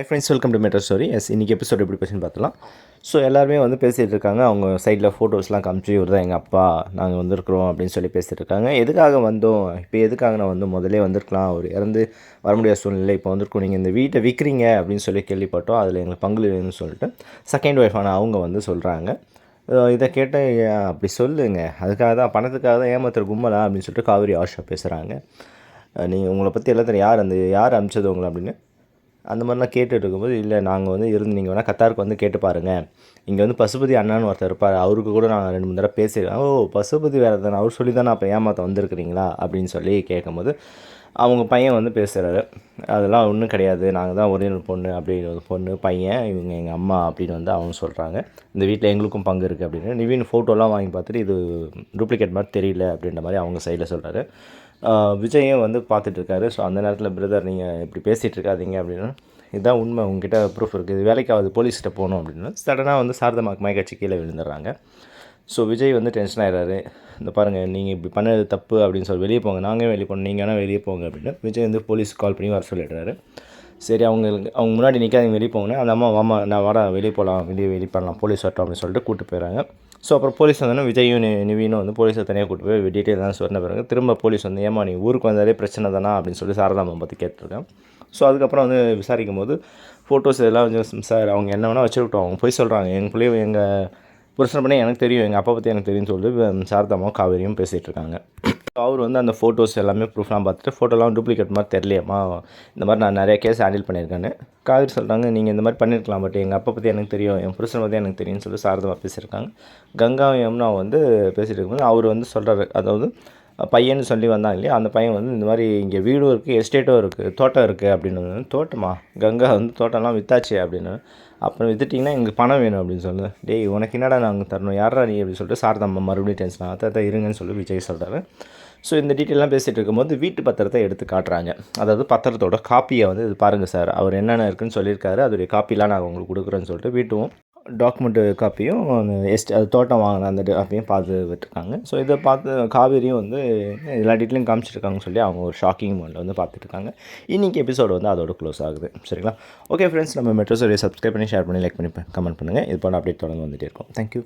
Hi friends welcome to metro stories இன்றைக்கி episode எப்படி பேசுன்னு பார்த்தலாம் ஸோ எல்லாருமே வந்து பேசிகிட்டு இருக்காங்க. அவங்க சைடில் ஃபோட்டோஸ்லாம் காமிச்சு இவர் தான் எங்கள் அப்பா நாங்கள் வந்திருக்கிறோம் அப்படின்னு சொல்லி பேசிகிட்டு இருக்காங்க. எதுக்காக வந்தோம்? இப்போ எதுக்காக நான் வந்து முதலே வந்திருக்கலாம்? அவர் இறந்து வர முடியாத சூழ்நிலை இப்போ வந்திருக்கோம். நீங்கள் இந்த வீட்டை விற்கிறீங்க அப்படின்னு சொல்லி கேள்விப்பட்டோம். அதில் எங்களுக்கு பங்கு இல்லைன்னு சொல்லிட்டு செகண்ட் ஒய்ஃபான அவங்க வந்து சொல்கிறாங்க இதை கேட்ட அப்படி சொல்லுங்க? அதுக்காக தான் பணத்துக்காக தான் ஏமாத்துற கும்பலா? அப்படின்னு சொல்லிட்டு காவிரி ஆஷா பேசுகிறாங்க நீங்கள் உங்களை பற்றி எல்லாத்தையும் யார் அந்த யார் அனுப்பிச்சது உங்களை? அப்படின்னு அந்த மாதிரிலாம் கேட்டுட்டு இருக்கும்போது இல்லை நாங்கள் வந்து இருந்து நீங்கள் வேணால் கத்தாருக்கு வந்து கேட்டு பாருங்கள் இங்கே வந்து பசுபதி அண்ணான்னு ஒருத்தர் இருப்பார். அவருக்கு கூட நான் ரெண்டு மூணு தடவை பேசியிருக்கேன். ஓ பசுபதி வேறு தானே. அவர் சொல்லி தானே அப்போ ஏமாற்ற வந்திருக்கிறீங்களா? அப்படின்னு சொல்லி கேட்கும்போது அவங்க பையன் வந்து பேசுகிறாரு அதெல்லாம் ஒன்றும் கிடையாது. நாங்கள் தான் ஒரிஜினல் பொண்ணு அப்படின்னு ஒரு பொண்ணு பையன் இவங்க எங்கள் அம்மா அப்படின்னு வந்து அவங்க சொல்கிறாங்க இந்த வீட்டில் எங்களுக்கும் பங்கு இருக்குது அப்படின்னு. நிவின் ஃபோட்டோலாம் வாங்கி பார்த்துட்டு இது டூப்ளிகேட் மாதிரி தெரியல அப்படின்ற மாதிரி அவங்க சைடில் சொல்கிறாரு விஜயும் வந்து பார்த்துட்டு இருக்காரு. ஸோ அந்த நேரத்தில் பிரதர் நீங்கள் இப்படி பேசிகிட்டு இருக்காதீங்க அப்படின்னு. இதுதான் உண்மை. உங்ககிட்ட ப்ரூஃப் இருக்குது இது வேலைக்காவது போலீஸ்கிட்ட போகணும் அப்படின்னு. சடனாக வந்து சாரதமாக்கு மயக்கட்சி கீழே விழுந்துடுறாங்க. ஸோ விஜய் வந்து டென்ஷன் ஆகிறாரு இந்த பாருங்கள் நீங்கள் இப்படி பண்ணது தப்பு அப்படின்னு சொல்லி வெளியே போங்க. நாங்கள் வெளியே போகணும். நீங்கள் வேணால் வெளியே போங்க அப்படின்னு விஜய் வந்து போலீஸ் கால் பண்ணி வர சொல்லிடுறாரு. சரி அவங்க அவங்க முன்னாடி நிற்காதீங்க வெளியே போங்கன்னா. அந்த அம்மா வாமா நான் வர வெளியே போகலாம் வெளியே வெளியே பண்ணலாம் போலீஸ் வரட்டும் அப்படின்னு சொல்லிட்டு கூப்பிட்டு போயிடுறாங்க ஸோ அப்புறம் போலீஸ் வந்தோன்னா விஜயும் நிவீனும் வந்து போலீஸை தனியாக கூட்டு போய் டீட்டெயில் தான் சொன்ன பிறகு திரும்ப போலீஸ் வந்து ஏமா நீ ஊருக்கு வந்தாலே பிரச்சனை தானா? அப்படின்னு சொல்லி சாரதாம்மா பற்றி கேட்டிருக்கேன் ஸோ அதுக்கப்புறம் வந்து விசாரிக்கும் போது ஃபோட்டோஸ் இதெல்லாம் கொஞ்சம் சார் அவங்க என்ன வேணால் வச்சுருக்கட்டும். அவங்க போய் சொல்கிறாங்க எங்கள் எங்கள் புருஷன் பண்ணி எனக்கு தெரியும் எங்கள் அப்பா பற்றி எனக்கு தெரியும்னு சொல்லிட்டு சாரதாமாவும் காவேரியும் பேசிகிட்டு இருக்காங்க அவர் வந்து அந்த ஃபோட்டோஸ் எல்லாமே ப்ரூஃப்லாம் பார்த்துட்டு ஃபோட்டோலாம் டூப்ளிகேட் மாதிரி தெரியலையம்மா இந்த மாதிரி நான் நிறைய கேஸ் ஹேண்டில் பண்ணியிருக்கேன்னு காவேரி சொல்கிறாங்க நீங்கள் இந்த மாதிரி பண்ணியிருக்கலாம் பட் எங்கள் அப்பா பற்றி எனக்கு தெரியும் என் புருஷன் பற்றி எனக்கு தெரியும்னு சொல்லி சாரதமாக பேசியிருக்காங்க. கங்காவும் யமுனா வந்து பேசிகிட்டு இருக்கும்போது அவர் வந்து சொல்கிறாரு அதாவது பையன்னு சொல்லி வந்தாங்க இல்லையா? அந்த பையன் வந்து இந்த மாதிரி இங்கே வீடும் இருக்குது எஸ்டேட்டும் இருக்குது தோட்டம் இருக்குது அப்படின்னு தோட்டமா? கங்கா வந்து தோட்டம்லாம் வித்தாச்சு அப்படின்னு. அப்புறம் வித்துட்டிங்கன்னா எங்களுக்கு பணம் வேணும் அப்படின்னு சொல்லு டேய் உனக்கு என்னடா நாங்கள் தரணும்? யாரா நீ அப்படின்னு சொல்லிட்டு சாரதாம்மா மறுபடியும் டென்ஷன் ஆகாத. இருங்கன்னு சொல்லி விஜய் சொல்கிறாரு ஸோ இந்த டீட்டெயிலாம் பேசிகிட்டு இருக்கும்போது வீட்டு பத்திரத்தை எடுத்து காட்டுறாங்க. அதாவது பத்திரத்தோட காப்பியை வந்து இது பாருங்கள் சார். அவர் என்னென்ன இருக்குன்னு சொல்லியிருக்காரு. அதோடைய காப்பிலாம் நாங்கள் உங்களுக்கு கொடுக்குறோன்னு சொல்லிட்டு வீட்டும் டாக்குமெண்ட்டு காப்பியும் அந்த எஸ்ட் அது தோட்டம் வாங்கின அந்த காப்பியும் பார்த்து விட்டுருக்காங்க ஸோ இதை பார்த்து காவேரியும் வந்து எல்லா டீட்டெயிலும் காமிச்சிருக்காங்கன்னு சொல்லி அவங்க ஒரு ஷாக்கிங் மோடில் வந்து பார்த்துட்ருக்காங்க. இன்றைக்கி எபிசோடு வந்து அதோட க்ளோஸ் ஆகுது. சரிங்களா? ஓகே ஃப்ரெண்ட்ஸ் நம்ம மெட்ரோ சர்வீஸ் சப்ஸ்கிரைப் பண்ணி ஷேர் பண்ணி லைக் பண்ணி கமெண்ட் பண்ணுங்கள் இது போல் அப்டேட் தொடர்ந்து வந்துட்டே இருக்கும். தேங்க்யூ